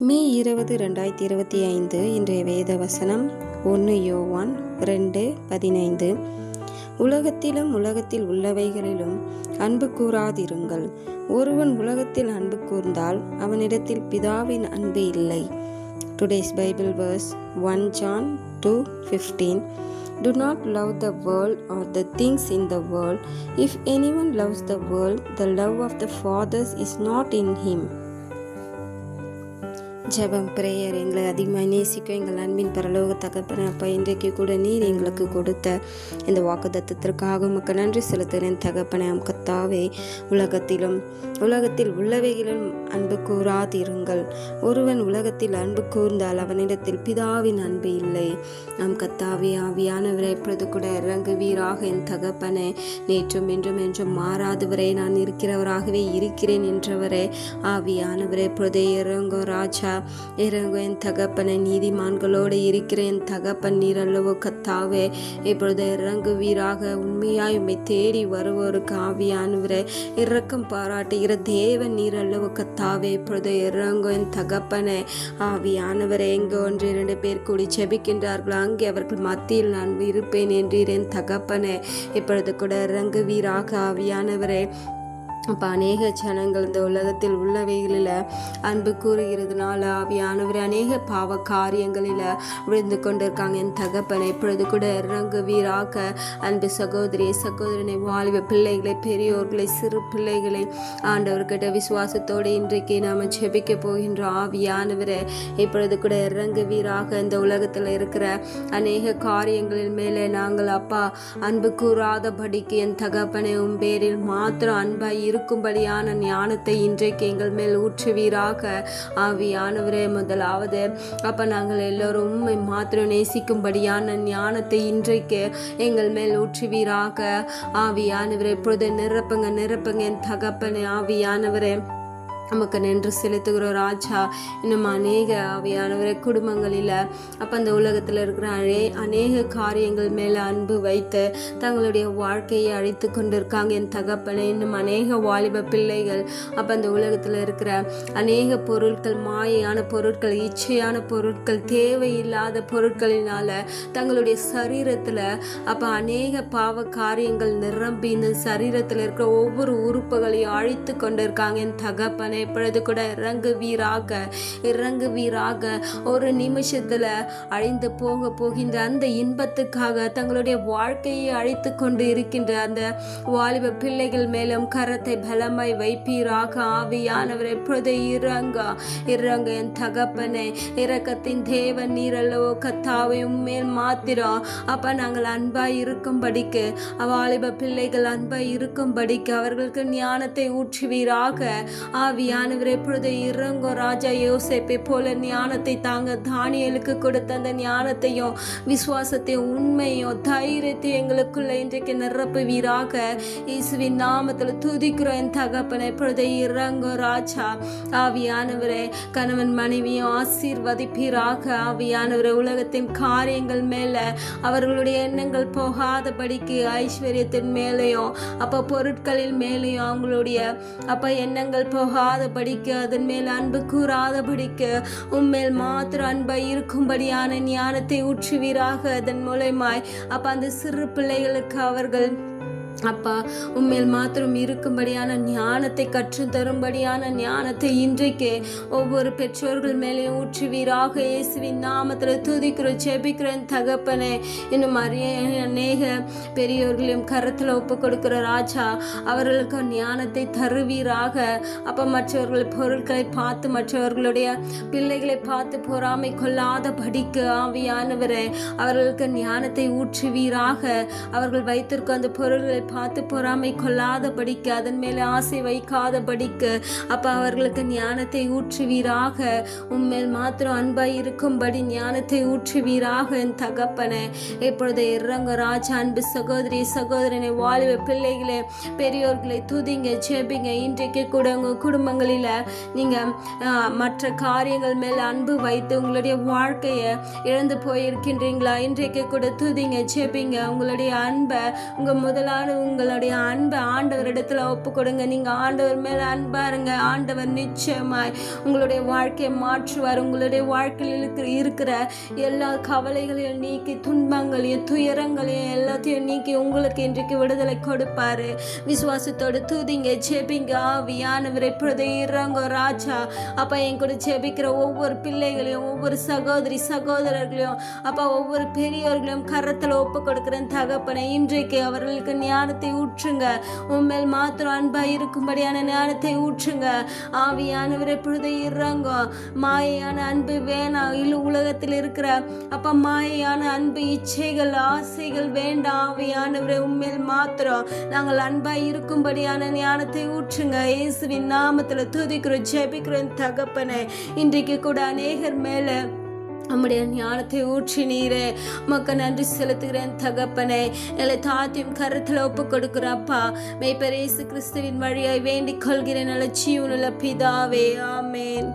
மே இருபது ரெண்டாயிரத்தி இருபத்தி ஐந்து இன்றைய வேத வசனம் ஒன்று யோவான் ரெண்டு பதினைந்து உலகத்திலும் உலகத்தில் உள்ளவைகளிலும் அன்பு கூறாதிருங்கள் ஒருவன் உலகத்தில் அன்பு கூர்ந்தால் அவனிடத்தில் பிதாவின் அன்பு இல்லை today's Bible verse one John two fifteen Do not love the world or the things in the world. If anyone loves the world, the love of the Father is not in him. ஜெபம் prayer எங்களை அதிகமாக நேசிக்கும் எங்கள் அன்பின் பரலோக தகப்பன அப்பா இன்றைக்கு கூட நீர் எங்களுக்கு கொடுத்த இந்த வாக்கு தத்துவத்திற்காக உமக்கு நன்றி செலுத்துகிறேன் தகப்பன. கத்தாவே உலகத்திலும் உலகத்தில் உள்ளவைகளிலும் அன்பு கூறாதிருங்கள். ஒருவன் உலகத்தில் அன்பு கூர்ந்தால் அவனிடத்தில் பிதாவின் அன்பு இல்லை. நம் கத்தாவே ஆவியானவரை எப்பொழுது கூட இறங்குவீராக என் தகப்பனே. நேற்றும் இன்றும் என்றும் மாறாதவரே நான் இருக்கிறவராகவே இருக்கிறேன் என்றவரே. ஆவியானவரே இப்பொழுதே இறங்கோ ராஜா. இறங்கு என் தகப்பனை நீதிமான்களோடு இருக்கிற என் தகப்பன் நீர் அல்லவோ கத்தாவே இப்பொழுது இறங்குவீராக. உண்மையாய் உண்மை தேடி வருவோருக்கு ஆவியானவரே. இறக்கம் பாராட்டுகிற தேவன் நீர் அல்லவோ கத்தாவே இப்பொழுது இறங்கு என் தகப்பனை ஆவியானவரே எங்கே ஒன்று இரண்டு பேர் கூடி செபிக்கின்றார்களோ அங்கே அவர்கள் மத்தியில் நான் இருப்பேன் என்றீர் என் தகப்பனே இப்பொழுது கூட இறங்குவீராக. ஆவியானவரே அப்போ அநேக ஜனங்கள் இந்த உலகத்தில் உள்ளவைகளில் அன்பு கூறுகிறதுனால ஆவியானவர் அநேக பாவ காரியங்களில் விழுந்து கொண்டிருக்காங்க. என் தகப்பனை இப்பொழுது கூட இறங்குவீராக. அன்பு சகோதரி சகோதரனை வாலிப பிள்ளைகளை பெரியோர்களை சிறு பிள்ளைகளை. ஆண்டவர்கிட்ட விசுவாசத்தோடு இன்றைக்கு நாம் ஜெபிக்க போகின்ற ஆவியானவரை இப்பொழுது கூட இறங்குவீராக. இந்த உலகத்தில் இருக்கிற அநேக காரியங்களின் மேலே நாங்கள் அப்பா அன்பு கூறாதபடிக்கு என் தகப்பனை உன் பேரில் மாத்திரம் அன்பாய் இருக்கும்படியான ஞானத்தை இன்றைக்கு எங்கள் மேல் ஊற்றுவீராக. ஆவியானவரே முதலாவது அப்ப நாங்கள் எல்லோரும் மாத்திரம் நேசிக்கும்படியான ஞானத்தை இன்றைக்கு எங்கள் மேல் ஊற்றுவீராக. ஆவியானவரே இப்பொழுது நிரப்புங்க நிரப்புங்க என் தகப்பனே ஆவியானவரே. நமக்கு நின்று செலுத்துகிறோம் ராஜா இன்னும் அநேக அவையானவரை குடும்பங்களில் அப்போ அந்த உலகத்தில் இருக்கிற அநே அநேக காரியங்கள் மேலே அன்பு வைத்து தங்களுடைய வாழ்க்கையை அழைத்து கொண்டிருக்காங்க. என் தகப்பனை இன்னும் அநேக வாலிப பிள்ளைகள் அப்போ அந்த உலகத்தில் இருக்கிற அநேக பொருட்கள் மாயையான பொருட்கள் இச்சையான பொருட்கள் தேவையில்லாத பொருட்களினால தங்களுடைய சரீரத்தில் அப்போ அநேக பாவ காரியங்கள் நிரம்பி இந்த சரீரத்தில் இருக்கிற ஒவ்வொரு உறுப்புகளையும் அழித்து கொண்டிருக்காங்க. என் தகப்பனை இப்பொழுது கூட இறங்கு வீராக இறங்கு வீராக ஒரு நிமிஷத்துல அழிந்து போக போகின்ற அந்த இன்பத்துக்காக தங்களுடைய வாழ்க்கையை அழித்து கொண்டு இருக்கின்ற அந்த வாலிப பிள்ளைகள் மேலும் கரத்தை பலமாய் வைப்பீராக. ஆவியானவர் எப்பொழுது இறங்க இறங்க என் தகப்பனே. இரக்கத்தின் தேவன் நீரல்லவோ கத்தாவை உண்மையில் மாத்திரம் அப்ப நாங்கள் அன்பாய் இருக்கும்படிக்கு வாலிப பிள்ளைகள் அன்பாய் இருக்கும்படிக்கு அவர்களுக்கு ஞானத்தை ஊற்றுவீராக. ஆவி ஆவியானவர் எப்பொழுது இறங்கும் ராஜா யோசேப்பை போல ஞானத்தை தாங்க தானியலுக்கு கொடுத்த அந்த ஞானத்தையும் விசுவாசத்தையும் உண்மையும் தைரியத்தையும் எங்களுக்குள்ள இன்றைக்கு நிரப்புவீராக இயேசுவின் நாமத்தில் துதிக்கிறோம். என் தகப்பனை எப்பொழுது இறங்கும் ராஜா. ஆவியானவரே கணவன் மனைவியும் ஆசீர்வதிப்பீராக. ஆவியானவரே உலகத்தின் காரியங்கள் மேலே அவர்களுடைய எண்ணங்கள் போகாதபடிக்கு ஐஸ்வர்யத்தின் மேலேயும் அப்போ பொருட்களின் மேலேயும் அவங்களுடைய அப்போ எண்ணங்கள் போகாத படிக்க அதன் மேல் அன்பு கூறாதபடிக்கு உண்மையில் மாத்திர அன்பை இருக்கும்படியான ஞானத்தை ஊற்றுவீராக. அதன் மூலயமாய் அப்ப அந்த சிறு பிள்ளைகளுக்கு அவர்கள் அப்பா உண்மையில் மாத்திரம் இருக்கும்படியான ஞானத்தை கற்று தரும்படியான ஞானத்தை இன்றைக்கு ஒவ்வொரு பெற்றோர்கள் மேலேயும் ஊற்றுவீராக. இயேசுவின் நாமத்தில் துதிக்கிறோம் செபிக்கிறேன் தகப்பனே. இன்னும் அறிய அநேக பெரியோர்களையும் கருத்தில் ஒப்பு கொடுக்கிற ராஜா அவர்களுக்கு ஞானத்தை தருவீராக. அப்போ மற்றவர்கள் பொருட்களை பார்த்து மற்றவர்களுடைய பிள்ளைகளை பார்த்து பொறாமை கொள்ளாத படிக்க ஆவியானவரே அவர்களுக்கு ஞானத்தை ஊற்றுவீராக. அவர்கள் வைத்திருக்கும் அந்த பொருள்களை பார்த்து பொறாமை கொள்ளாத படிக்க அதன் மேலே ஆசை வைக்காத படிக்க அப்போ அவர்களுக்கு ஞானத்தை ஊற்றுவீராக. உண்மையில் மாத்திரம் அன்பாய் இருக்கும்படி ஞானத்தை ஊற்றுவீராக என் தகப்பனை. இப்பொழுது இறங்க ராஜா அன்பு சகோதரி சகோதரனை வாலிப பிள்ளைகளே பெரியோர்களை துதிங்க ஜெபிங்க. இன்றைக்கு கூட உங்கள் குடும்பங்களில் நீங்கள் மற்ற காரியங்கள் மேல் அன்பு வைத்து உங்களுடைய வாழ்க்கையை இழந்து போயிருக்கின்றீங்களா? இன்றைக்கு கூட துதிங்க ஜெபிங்க. உங்களுடைய அன்பை உங்கள் முதலான எல்லாரும் உங்களுடைய அன்பை ஆண்டவரிடத்துல ஒப்பு கொடுங்க நீங்க ஆண்டவர் மேல அன்பா இருங்க. ஆண்டவர் நிச்சயமாய் உங்களுடைய வாழ்க்கையை மாற்றுவார். உங்களுடைய வாழ்க்கையில் இருக்கிற இருக்கிற எல்லா கவலைகளையும் நீக்கி துன்பங்களையும் துயரங்களையும் எல்லாத்தையும் நீக்கி உங்களுக்கு இன்றைக்கு விடுதலை கொடுப்பாரு. விசுவாசத்தோடு தூதிங்க ஜெபிங்க. ஆவியானவர் இப்பொழுது இறங்க ராஜா. அப்பா என் கூட ஜெபிக்கிற ஒவ்வொரு பிள்ளைகளையும் ஒவ்வொரு சகோதரி சகோதரர்களையும் அப்பா ஒவ்வொரு பெரியவர்களையும் கரத்தில் ஒப்பு கொடுக்குறேன் தகப்பனை. இன்றைக்கு அவர்களுக்கு ஞானத்தை ஊற்றுங்க. உண்மையில் மாத்திரம் அன்பா இருக்கும்படியான ஞானத்தை ஊற்றுங்க. ஆவியானவர் இப்பொழுது இறங்க? மாயையான அன்பு வேணாம் இல்லை உலகத்தில் இருக்கிற அப்ப மாயையான அன்பு இச்சைகள் ஆசைகள் வேண்டாம். ஆவியானவரை உண்மையில் மாத்திரம் நாங்கள் அன்பா இருக்கும்படியான ஞானத்தை ஊற்றுங்க. இயேசுவின் நாமத்துல துதிக்கிறோம் ஜெபிக்கிறோம் தகப்பனே. இன்றைக்கு கூட அநேகர் மேலே நம்முடைய ஞானத்தை ஊற்றி நீரே. மக்க நன்றி செலுத்துகிறேன் தகப்பனே. எங்களை தாத்தியும் கருத்தில் ஒப்பு கொடுக்குறப்பா மெய்ப்பரேசு கிறிஸ்துவின் வழியாய் வேண்டிக் கொள்கிறேன் நல்ல ஜீவனுள்ள பிதாவே. ஆமேன்.